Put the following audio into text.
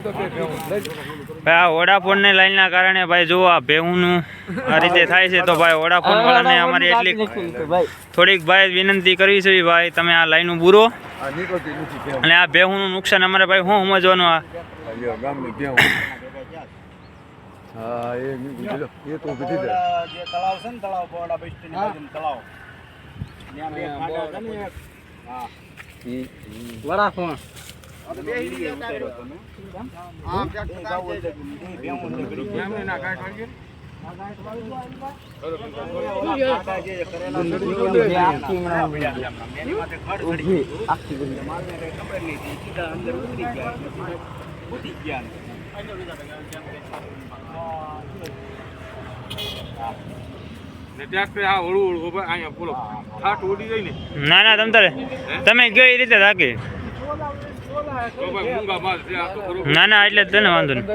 ભાઈ આ વોડાફોનની લાઈનના કારણે ભાઈ જુઓ આ ભેહુંનું આ રીતે થાય છે તો ભાઈ વોડાફોન વાળાને અમારી એટલી થોડીક ભાઈ વિનંતી કરવી છે ભાઈ તમે આ લાઈન બુરો. અને આ ભેહુંનું નુકસાન અમારે ભાઈ શું સમજવાનું આ? વડાફોન. ને ના તમ તારે. તમે કઈ રીતે રાખી? છે ના ના એટલે જ તને વાંધો નહીં.